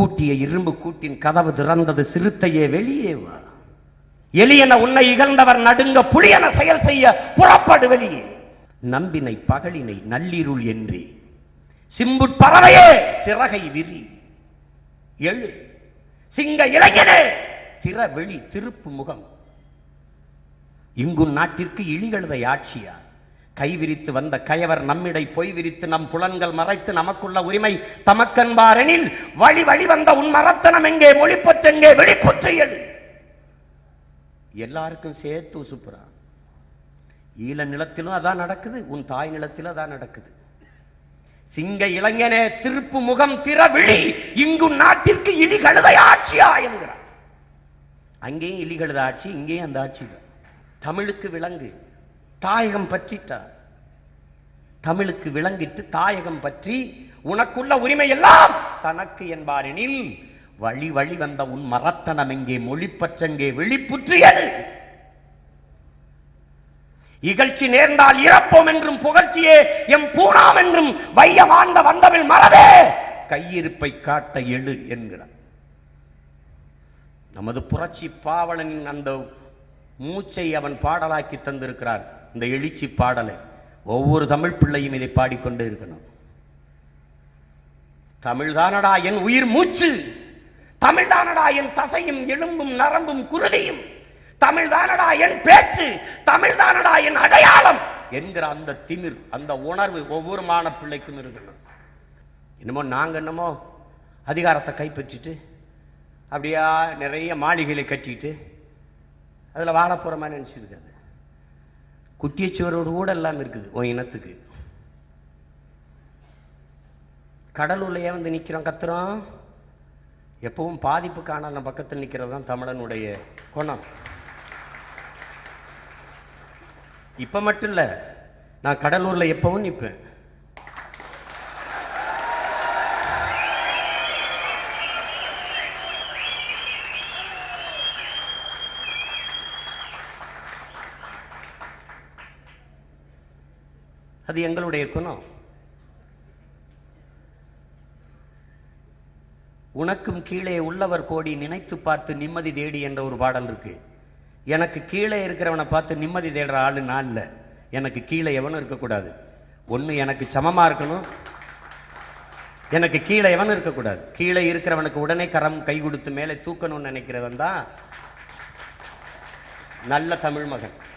பூட்டிய இரும்பு கூட்டின் கதவு திறந்தது சிறுத்தையே வெளியே வா. எளியன உன்னை இகழ்ந்தவர் நடுங்க புளியன செயல் செய்ய புறப்படு வெளியே. நம்பினை பகலினை நள்ளிருள் என்றே. சிம்பு பறவையே சிறகை விரி. எழு. சிங்க இளைஞனே திற வெளி திருப்பு முகம். இங்கும் நாட்டிற்கு இழிகளதை ஆட்சியா கை விரித்து வந்த கயவர் நம்மிடை பொய் விரித்து நம் புலன்கள் மறைத்து நமக்குள்ள உரிமை தமக்கன்பாரெனில் வழி வழி வந்த உன் மரத்தனம் எங்கே? மொழிப்பற்றெங்கே வெளிப்புற்று எல்லாருக்கும் சேர்த்து உசுப்புறான் ஈழ நிலத்திலும் அதான் நடக்குது உன் தாய் நிலத்திலும் அதான் நடக்குது. சிங்க இளைஞனே திருப்பு முகம் திறவிழி விழி நாட்டிற்கு இலிகழுதை ஆட்சியா என்கிறார். அங்கேயும் இலிகழுத ஆட்சி இங்கேயும் அந்த ஆட்சி தமிழுக்கு விலங்கு. தாயகம் பற்றிட்டார் தமிழுக்கு விளங்கிட்டு தாயகம் பற்றி உனக்குள்ள உரிமை எல்லாம் தனக்கு என்பாரெனில் வழி வழி வந்த உன் மரத்தனம் எங்கே மொழிப்பற்றெங்கே வெளிப்புற்றியது இகழ்ச்சி நேர்ந்தால் இறப்போம் என்றும் புகழ்ச்சியே எம் பூணாம் என்றும் வையமாண்ட வந்தவில் மறவே கையிருப்பை காட்ட எழு என்கிறார். நமது புரட்சி பாவலனின் அந்த மூச்சை அவன் பாடலாக்கி தந்திருக்கிறார் இந்த எழுச்சி பாடலை ஒவ்வொரு தமிழ் பிள்ளையும் இதை பாடிக்கொண்டே இருக்கணும். தமிழ்தானடா என் உயிர் மூச்சு? தமிழ்தானடா என் தசையும் எலும்பும் நரம்பும் குருதியும்? தமிழ்தானடா என் பேச்சு? தமிழ்தானடா என் அடையாளம்? என்கிற அந்த திமிர் அந்த உணர்வு ஒவ்வொரு மான பிள்ளைக்கும் இருக்கணும். என்னமோ நாங்க என்னமோ அதிகாரத்தை கைப்பற்றிட்டு அப்படியா நிறைய மாளிகைகளை கட்டிட்டு அதுல வாழ போற மாதிரி குட்டியச்சுவரோடு கூட எல்லாம் இருக்குது உன் இனத்துக்கு. கடலூர்ல வந்து நிற்கிறோம் கத்துறோம். எப்பவும் பாதிப்பு காணாத பக்கத்தில் நிற்கிறது தான் தமிழனுடைய குணம். இப்போ மட்டும் இல்லை நான் கடலூரில் எப்பவும் நிற்பேன் அது எங்களுடைய குணம். உனக்கும் கீழே உள்ளவர் கோடி நினைத்து பார்த்து நிம்மதி தேடி என்ற ஒரு பாடல் இருக்கு. எனக்கு கீழே இருக்கிறவனை பார்த்து நிம்மதி தேடுற ஆளு நான் இல்லை. எனக்கு கீழே எவனும் இருக்கக்கூடாது. ஒன்று எனக்கு சமமா இருக்கணும். எனக்கு கீழே எவனும் இருக்கக்கூடாது. கீழே இருக்கிறவனுக்கு உடனே கரம் கை கொடுத்து மேலே தூக்கணும்னு நினைக்கிறவன் தான் நல்ல தமிழ் மகன்.